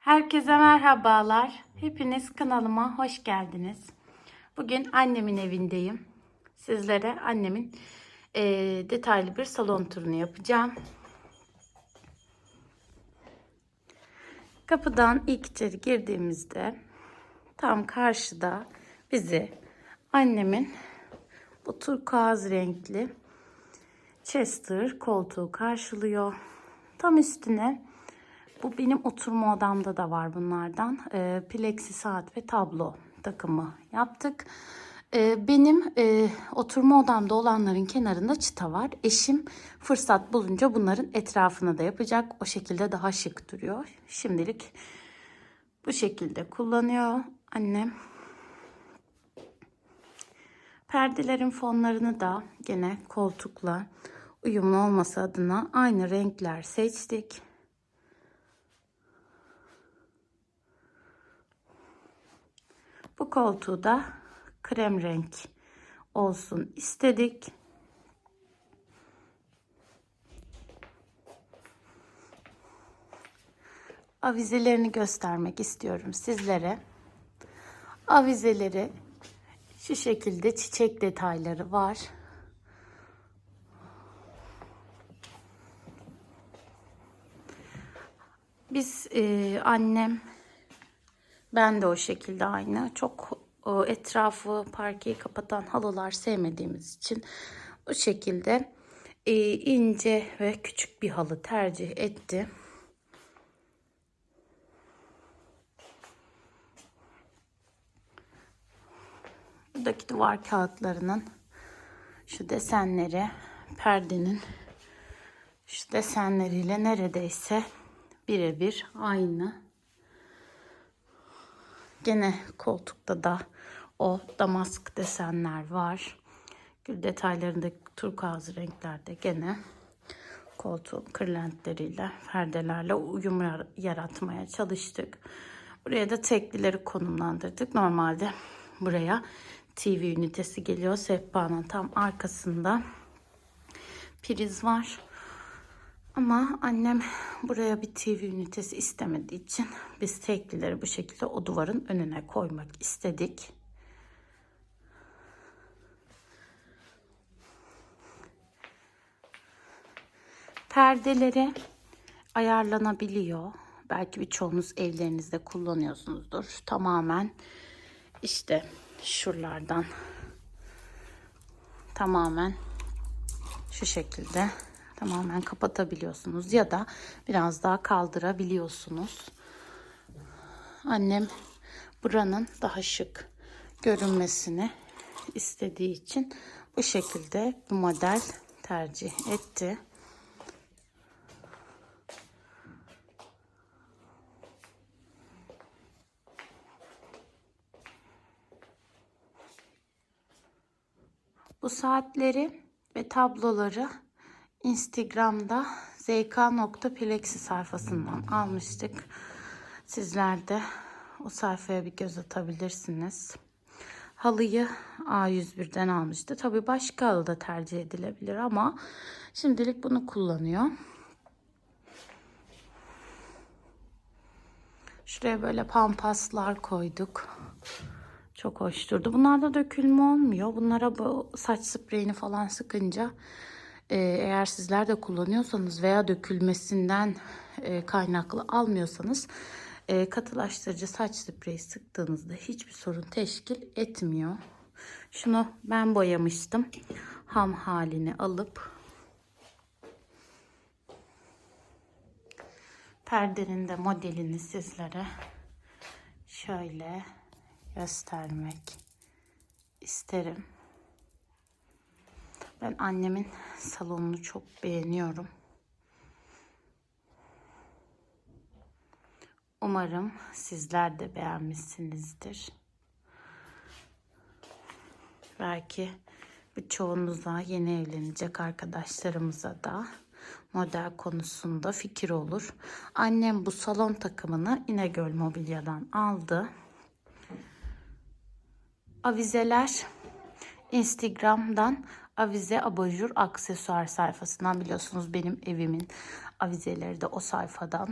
Herkese merhabalar. Hepiniz kanalıma hoş geldiniz. Bugün annemin evindeyim. Sizlere annemin eee, detaylı bir salon turunu yapacağım. Kapıdan ilk içeri girdiğimizde tam karşıda bizi annemin bu turkuaz renkli Chester koltuğu karşılıyor. Tam üstüne bu benim oturma odamda da var bunlardan. E, plexi saat ve tablo takımı yaptık. E, benim e, oturma odamda olanların kenarında çıta var. Eşim fırsat bulunca bunların etrafını da yapacak. O şekilde daha şık duruyor. Şimdilik bu şekilde kullanıyor annem. Perdelerin fonlarını da gene koltukla uyumlu olması adına aynı renkler seçtik. Bu koltuğu da krem renk olsun istedik. Avizelerini göstermek istiyorum sizlere. Avizeleri şu şekilde çiçek detayları var. Biz e, annem ben de o şekilde aynı. Çok e, etrafı parkeyi kapatan halılar sevmediğimiz için o şekilde e, ince ve küçük bir halı tercih etti. Buradaki duvar kağıtlarının şu desenleri perdenin şu desenleriyle neredeyse birebir aynı. Gene koltukta da o damask desenler var. Gül detaylarında turkuaz renklerde gene koltuğun kırlentleriyle, perdelerle uyum yar- yaratmaya çalıştık. Buraya da teklileri konumlandırdık. Normalde buraya TV ünitesi geliyor. Sehpanın tam arkasında priz var. Ama annem buraya bir TV ünitesi istemediği için biz teklileri bu şekilde o duvarın önüne koymak istedik. Perdeleri ayarlanabiliyor. Belki birçoğunuz evlerinizde kullanıyorsunuzdur. Tamamen işte şuralardan tamamen şu şekilde tamamen kapatabiliyorsunuz ya da biraz daha kaldırabiliyorsunuz. Annem buranın daha şık görünmesini istediği için bu şekilde bu model tercih etti. Bu saatleri ve tabloları Instagram'da zk.plexi sayfasından almıştık. Sizler de o sayfaya bir göz atabilirsiniz. Halıyı A101'den almıştı. Tabii başka halı da tercih edilebilir ama şimdilik bunu kullanıyor. Şuraya böyle pampaslar koyduk. Çok hoş durdu. Bunlarda dökülme olmuyor. Bunlara bu saç spreyini falan sıkınca eğer sizler de kullanıyorsanız veya dökülmesinden e, kaynaklı almıyorsanız e, katılaştırıcı saç spreyi sıktığınızda hiçbir sorun teşkil etmiyor. Şunu ben boyamıştım. Ham halini alıp perdenin de modelini sizlere şöyle göstermek isterim. Ben annemin salonunu çok beğeniyorum. Umarım sizler de beğenmişsinizdir. Belki birçoğunuza yeni evlenecek arkadaşlarımıza da model konusunda fikir olur. Annem bu salon takımını İnegöl Mobilya'dan aldı. Avizeler Instagram'dan avize abajur aksesuar sayfasından biliyorsunuz benim evimin avizeleri de o sayfadan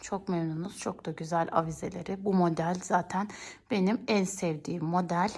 Çok memnunuz. Çok da güzel avizeleri. Bu model zaten benim en sevdiğim model.